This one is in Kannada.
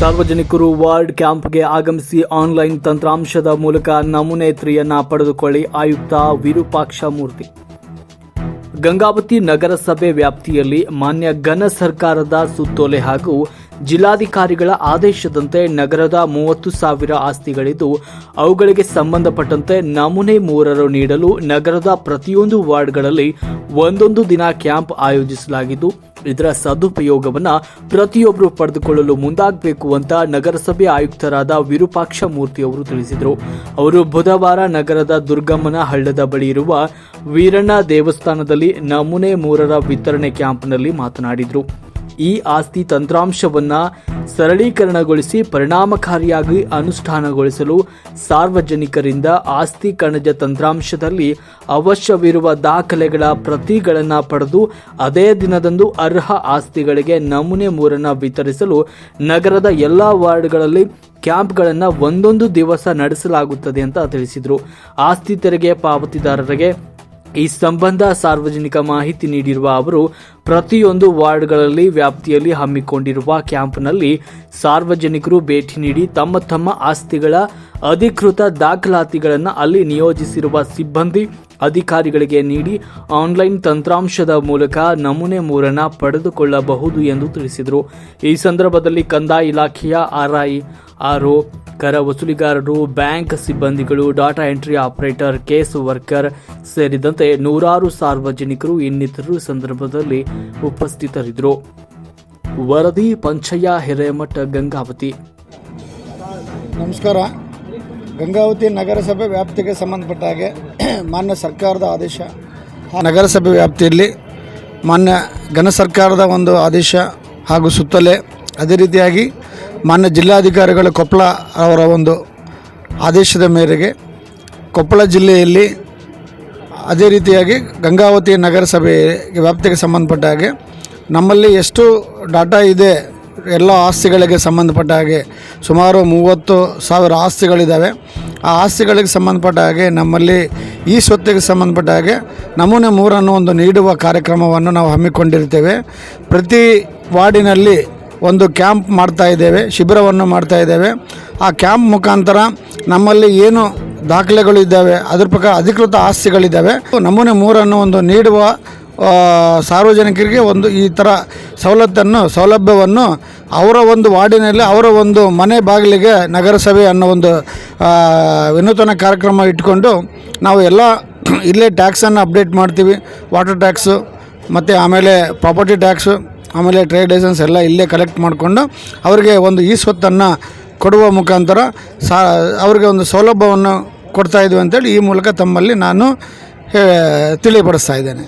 ಸಾರ್ವಜನಿಕರು ವಾರ್ಡ್ ಕ್ಯಾಂಪ್ಗೆ ಆಗಮಿಸಿ ಆನ್ಲೈನ್ ತಂತ್ರಾಂಶದ ಮೂಲಕ ನಮೂನೆ ತ್ರಿಯನ್ನ ಪಡೆದುಕೊಳ್ಳಿ, ಆಯುಕ್ತ ವಿರೂಪಾಕ್ಷ ಮೂರ್ತಿ. ಗಂಗಾವತಿ ನಗರಸಭೆ ವ್ಯಾಪ್ತಿಯಲ್ಲಿ ಮಾನ್ಯ ಘನ ಸರ್ಕಾರದ ಸುತ್ತೋಲೆ ಹಾಗೂ ಜಿಲ್ಲಾಧಿಕಾರಿಗಳ ಆದೇಶದಂತೆ ನಗರದ ಮೂವತ್ತು ಸಾವಿರ ಆಸ್ತಿಗಳಿದ್ದು, ಅವುಗಳಿಗೆ ಸಂಬಂಧಪಟ್ಟಂತೆ ನಮೂನೆ ಮೂರರು ನೀಡಲು ನಗರದ ಪ್ರತಿಯೊಂದು ವಾರ್ಡ್ಗಳಲ್ಲಿ ಒಂದೊಂದು ದಿನ ಕ್ಯಾಂಪ್ ಆಯೋಜಿಸಲಾಗಿದ್ದು, ಇದರ ಸದುಪಯೋಗವನ್ನು ಪ್ರತಿಯೊಬ್ಬರು ಪಡೆದುಕೊಳ್ಳಲು ಮುಂದಾಗಬೇಕು ಅಂತ ನಗರಸಭೆ ಆಯುಕ್ತರಾದ ವಿರೂಪಾಕ್ಷ ಮೂರ್ತಿ ಅವರು ತಿಳಿಸಿದರು. ಅವರು ಬುಧವಾರ ನಗರದ ದುರ್ಗಮ್ಮನ ಹಳ್ಳದ ಬಳಿ ಇರುವ ವೀರಣ್ಣ ದೇವಸ್ಥಾನದಲ್ಲಿ ನಮೂನೆ ಮೂರರ ವಿತರಣೆ ಕ್ಯಾಂಪ್ನಲ್ಲಿ ಮಾತನಾಡಿದರು. ಈ ಆಸ್ತಿ ತಂತ್ರಾಂಶವನ್ನು ಸರಳೀಕರಣಗೊಳಿಸಿ ಪರಿಣಾಮಕಾರಿಯಾಗಿ ಅನುಷ್ಠಾನಗೊಳಿಸಲು ಸಾರ್ವಜನಿಕರಿಂದ ಆಸ್ತಿ ಕಣಜ ತಂತ್ರಾಂಶದಲ್ಲಿ ಅವಶ್ಯವಿರುವ ದಾಖಲೆಗಳ ಪ್ರತಿಗಳನ್ನು ಪಡೆದು ಅದೇ ದಿನದಂದು ಅರ್ಹ ಆಸ್ತಿಗಳಿಗೆ ನಮೂನೆ ಮೂರನ್ನು ವಿತರಿಸಲು ನಗರದ ಎಲ್ಲ ವಾರ್ಡ್ಗಳಲ್ಲಿ ಕ್ಯಾಂಪ್ಗಳನ್ನು ಒಂದೊಂದು ದಿವಸ ನಡೆಸಲಾಗುತ್ತದೆ ಅಂತ ತಿಳಿಸಿದರು. ಆಸ್ತಿ ತೆರಿಗೆ ಪಾವತಿದಾರರಿಗೆ ಈ ಸಂಬಂಧ ಸಾರ್ವಜನಿಕ ಮಾಹಿತಿ ನೀಡಿರುವ ಅವರು, ಪ್ರತಿಯೊಂದು ವಾರ್ಡ್ಗಳಲ್ಲಿ ವ್ಯಾಪ್ತಿಯಲ್ಲಿ ಹಮ್ಮಿಕೊಂಡಿರುವ ಕ್ಯಾಂಪ್ನಲ್ಲಿ ಸಾರ್ವಜನಿಕರು ಭೇಟಿ ನೀಡಿ ತಮ್ಮ ತಮ್ಮ ಆಸ್ತಿಗಳ ಅಧಿಕೃತ ದಾಖಲಾತಿಗಳನ್ನು ಅಲ್ಲಿ ನಿಯೋಜಿಸಿರುವ ಸಿಬ್ಬಂದಿ ಅಧಿಕಾರಿಗಳಿಗೆ ನೀಡಿ ಆನ್ಲೈನ್ ತಂತ್ರಾಂಶದ ಮೂಲಕ ನಮೂನೆ ಮೂರನ್ನ ಪಡೆದುಕೊಳ್ಳಬಹುದು ಎಂದು ತಿಳಿಸಿದರು. ಈ ಸಂದರ್ಭದಲ್ಲಿ ಕಂದಾಯ ಇಲಾಖೆಯ ಆರ್ಐ ಆರ್ಒ ಕರ ವಸೂಲಿಗಾರರು, ಬ್ಯಾಂಕ್ ಸಿಬ್ಬಂದಿಗಳು, data entry operator, case worker ಸೇರಿದಂತೆ ನೂರಾರು ಸಾರ್ವಜನಿಕರು ಇನ್ನಿತರರು ಸಂದರ್ಭದಲ್ಲಿ ಉಪಸ್ಥಿತರಿದ್ದರು. ವರದಿ ಪಂಚಯ್ಯ ಹಿರೇಮಠ, ಗಂಗಾವತಿ. ನಮಸ್ಕಾರ. ಗಂಗಾವತಿ ನಗರಸಭೆ ವ್ಯಾಪ್ತಿಗೆ ಸಂಬಂಧಪಟ್ಟ ಹಾಗೆ ಮಾನ್ಯ ಸರ್ಕಾರದ ಆದೇಶ. ನಗರಸಭೆ ವ್ಯಾಪ್ತಿಯಲ್ಲಿ ಮಾನ್ಯ ಘನ ಸರ್ಕಾರದ ಒಂದು ಆದೇಶ ಹಾಗೂ ಸುತ್ತಲೇ ಅದೇ ರೀತಿಯಾಗಿ ಮಾನ್ಯ ಜಿಲ್ಲಾಧಿಕಾರಿಗಳ ಕೊಪ್ಪಳ ಅವರ ಒಂದು ಆದೇಶದ ಮೇರೆಗೆ ಕೊಪ್ಪಳ ಜಿಲ್ಲೆಯಲ್ಲಿ ಅದೇ ರೀತಿಯಾಗಿ ಗಂಗಾವತಿ ನಗರಸಭೆ ವ್ಯಾಪ್ತಿಗೆ ಸಂಬಂಧಪಟ್ಟ ಹಾಗೆ ನಮ್ಮಲ್ಲಿ ಎಷ್ಟು ಡಾಟಾ ಇದೆ, ಎಲ್ಲ ಆಸ್ತಿಗಳಿಗೆ ಸಂಬಂಧಪಟ್ಟ ಹಾಗೆ ಸುಮಾರು ಮೂವತ್ತು ಸಾವಿರ ಆಸ್ತಿಗಳಿದ್ದಾವೆ. ಆ ಆಸ್ತಿಗಳಿಗೆ ಸಂಬಂಧಪಟ್ಟ ಹಾಗೆ ನಮ್ಮಲ್ಲಿ ಈ ಸ್ವತ್ತಿಗೆ ಸಂಬಂಧಪಟ್ಟ ಹಾಗೆ ನಮೂನೆ ಮೂರನ್ನು ಒಂದು ನೀಡುವ ಕಾರ್ಯಕ್ರಮವನ್ನು ನಾವು ಹಮ್ಮಿಕೊಂಡಿರ್ತೇವೆ. ಪ್ರತಿ ವಾರ್ಡಿನಲ್ಲಿ ಒಂದು ಕ್ಯಾಂಪ್ ಮಾಡ್ತಾ ಇದ್ದೇವೆ, ಶಿಬಿರವನ್ನು ಮಾಡ್ತಾ ಇದ್ದೇವೆ. ಆ ಕ್ಯಾಂಪ್ ಮುಖಾಂತರ ನಮ್ಮಲ್ಲಿ ಏನು ದಾಖಲೆಗಳು ಇದ್ದಾವೆ ಅದ್ರ ಪ್ರಕಾರ ಅಧಿಕೃತ ಆಸ್ತಿಗಳಿದ್ದಾವೆ. ನಮೂನೆ ಮೂರನ್ನು ಒಂದು ನೀಡುವ ಸಾರ್ವಜನಿಕರಿಗೆ ಒಂದು ಈ ಥರ ಸವಲತ್ತನ್ನು, ಸೌಲಭ್ಯವನ್ನು ಅವರ ಒಂದು ವಾರ್ಡಿನಲ್ಲಿ, ಅವರ ಒಂದು ಮನೆ ಬಾಗಿಲಿಗೆ ನಗರಸಭೆ ಅನ್ನೋ ಒಂದು ವಿನೂತನ ಕಾರ್ಯಕ್ರಮ ಇಟ್ಕೊಂಡು ನಾವು ಎಲ್ಲ ಇಲ್ಲೇ ಟ್ಯಾಕ್ಸನ್ನು ಅಪ್ಡೇಟ್ ಮಾಡ್ತೀವಿ. ವಾಟರ್ ಟ್ಯಾಕ್ಸು, ಮತ್ತು ಆಮೇಲೆ ಪ್ರಾಪರ್ಟಿ ಟ್ಯಾಕ್ಸು ಆಮೇಲೆ ಟ್ರೇಡ್ ಲೈಸೆನ್ಸ್ ಎಲ್ಲ ಇಲ್ಲೇ ಕಲೆಕ್ಟ್ ಮಾಡಿಕೊಂಡು ಅವರಿಗೆ ಒಂದು ಈ ಸ್ವತ್ತನ್ನು ಕೊಡುವ ಮುಖಾಂತರ ಸಾ, ಅವರಿಗೆ ಒಂದು ಸೌಲಭ್ಯವನ್ನು ಕೊಡ್ತಾಯಿದ್ವಿ ಅಂತೇಳಿ ಈ ಮೂಲಕ ತಮ್ಮಲ್ಲಿ ನಾನು ತಿಳಿಪಡಿಸ್ತಾ ಇದ್ದೇನೆ.